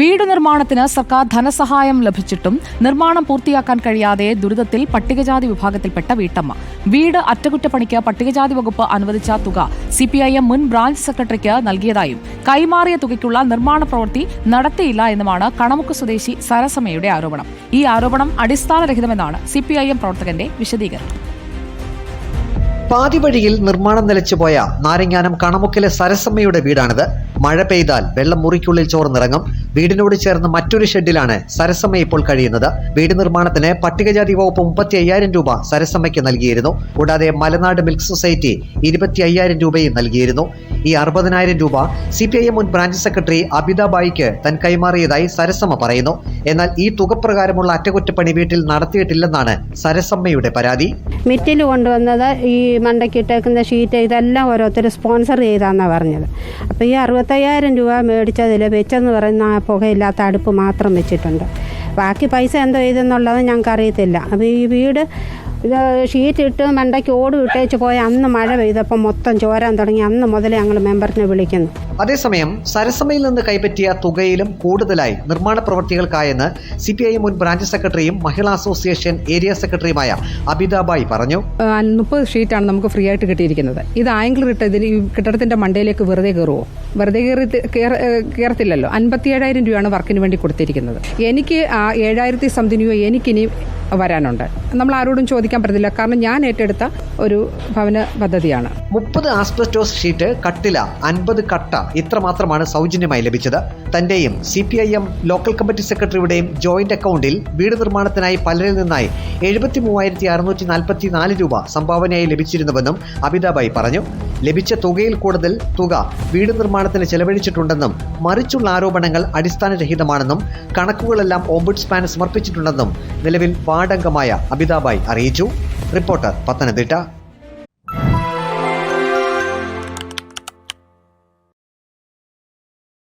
വീട് നിർമ്മാണത്തിന് സർക്കാർ ധനസഹായം ലഭിച്ചിട്ടും നിർമ്മാണം പൂർത്തിയാക്കാൻ കഴിയാതെ ദുരിതത്തിൽ പട്ടികജാതി വിഭാഗത്തിൽപ്പെട്ട വീട്ടമ്മ. വീട് അറ്റകുറ്റപ്പണിക്ക് പട്ടികജാതി വകുപ്പ് അനുവദിച്ച തുക സിപിഐഎം മുൻ ബ്രാഞ്ച് സെക്രട്ടറിക്ക് നൽകിയതായും കൈമാറിയ തുകയ്ക്കുള്ള നിർമ്മാണ പ്രവൃത്തി നടത്തിയില്ല എന്നുമാണ് കണമുക്ക് സ്വദേശി സരസമ്മയുടെ ആരോപണം. ഈ ആരോപണം അടിസ്ഥാനരഹിതമെന്നാണ് സിപിഐഎം പ്രവർത്തകന്റെ വിശദീകരണം. പാതി വഴിയിൽ നിർമ്മാണം നിലച്ചുപോയ നാരങ്ങാനം കണമുക്കിലെ സരസമ്മയുടെ വീടാണിത്. മഴ പെയ്താൽ വെള്ളം മുറിക്കുള്ളിൽ ചോർന്നിറങ്ങും. വീടിനോട് ചേർന്ന് മറ്റൊരു ഷെഡിലാണ് സരസമ്മ ഇപ്പോൾ കഴിയുന്നത്. വീട് നിർമ്മാണത്തിന് പട്ടികജാതി വകുപ്പ് മുപ്പത്തി അയ്യായിരം രൂപ സരസമ്മയ്ക്ക് നൽകിയിരുന്നു. കൂടാതെ മലനാട് മിൽക്ക് സൊസൈറ്റി ഇരുപത്തി അയ്യായിരം രൂപയും നൽകിയിരുന്നു. ഈ അറുപതിനായിരം രൂപ സി പി ഐ എം മുൻ ബ്രാഞ്ച് സെക്രട്ടറി അബിതാബായിക്ക് തൻ കൈമാറിയതായി സരസമ്മ പറയുന്നു. എന്നാൽ ഈ തുക പ്രകാരമുള്ള അറ്റകുറ്റപ്പണി വീട്ടിൽ നടത്തിയിട്ടില്ലെന്നാണ് സരസമ്മയുടെ പരാതി. മിറ്റിൽ കൊണ്ടുവന്നത് ഈ മണ്ടയ്ക്ക് ഇട്ടേക്കുന്ന ഷീറ്റ് ഇതെല്ലാം ഓരോരുത്തർ സ്പോൺസർ ചെയ്താന്നാണ് പറഞ്ഞത്. അപ്പോൾ ഈ അറുപത്തയ്യായിരം രൂപ മേടിച്ചതിൽ വെച്ചെന്ന് പറയുന്ന ആ പുകയില്ലാത്ത അടുപ്പ് മാത്രം വെച്ചിട്ടുണ്ട്. ബാക്കി പൈസ എന്തോ ചെയ്തെന്നുള്ളത് ഞങ്ങൾക്ക് അറിയത്തില്ല അപ്പോൾ ഈ വീട് ഇത് ഷീറ്റ് ഇട്ട് മണ്ടയ്ക്ക് ഓട് ഇട്ടേച്ച് പോയ അന്ന് മഴ പെയ്തപ്പോൾ മൊത്തം ചോരാൻ തുടങ്ങി. അന്ന് മുതലേ ഞങ്ങൾ മെമ്പറിനെ വിളിക്കുന്നു. അതേസമയം സരസമയിൽ നിന്ന് കൈപ്പറ്റിയ തുകയിലും കൂടുതലായി നിർമ്മാണ പ്രവർത്തികൾക്കായെന്ന് സി പി ഐ മുൻ ബ്രാഞ്ച് സെക്രട്ടറിയും മഹിളാ അസോസിയേഷൻ ഏരിയ സെക്രട്ടറിയുമായ അബിതാബായി പറഞ്ഞു. മുപ്പത് ഷീറ്റാണ് നമുക്ക് ഫ്രീ ആയിട്ട് കിട്ടിയിരിക്കുന്നത്. ഇത് ആംഗിൾ ഇട്ട് ഇതിന് ഈ കെട്ടിടത്തിന്റെ മണ്ടയിലേക്ക് വെറുതെ കയറുമോ വെറുതെ കയറി കയറത്തില്ലല്ലോ അൻപത്തി ഏഴായിരം രൂപയാണ് വർക്കിന് വേണ്ടി കൊടുത്തിരിക്കുന്നത്. എനിക്ക് ആ ഏഴായിരത്തി സംതിങ് രൂപ എനിക്കിനി വരാനുണ്ട്. നമ്മൾ ആരോടും ചോദിക്കാൻ പറ്റത്തില്ല. കാരണം ഞാൻ ഏറ്റെടുത്ത ഒരു ഭവന പദ്ധതിയാണ്. മുപ്പത് ആസ്പെസ്റ്റോസ് ഷീറ്റ് കട്ടില അൻപത് കട്ട ഇത്ര മാത്രമാണ് സൗജന്യമായി ലഭിച്ചത്. തന്റെയും C P I M local committee സെക്രട്ടറിയുടെയും joint അക്കൗണ്ടിൽ വീട് നിർമ്മാണത്തിനായി പലരിൽ നിന്നായി എഴുപത്തി മൂവായിരത്തി അറുന്നൂറ്റി നാൽപ്പത്തി നാല് രൂപ സംഭാവനയായി ലഭിച്ചിരുന്നുവെന്നും അമിതാഭായി പറഞ്ഞു. ലഭിച്ച തുകയിൽ കൂടുതൽ തുക വീട് നിർമ്മാണത്തിന് ചെലവഴിച്ചിട്ടുണ്ടെന്നും മറിച്ചുള്ള ആരോപണങ്ങൾ അടിസ്ഥാനരഹിതമാണെന്നും കണക്കുകളെല്ലാം ഓംബുഡ്സ്മാന് സമർപ്പിച്ചിട്ടുണ്ടെന്നും നിലവിൽ വാർഡംഗമായ അമിതാഭായി അറിയിച്ചു. റിപ്പോർട്ടർ പത്തനംതിട്ട.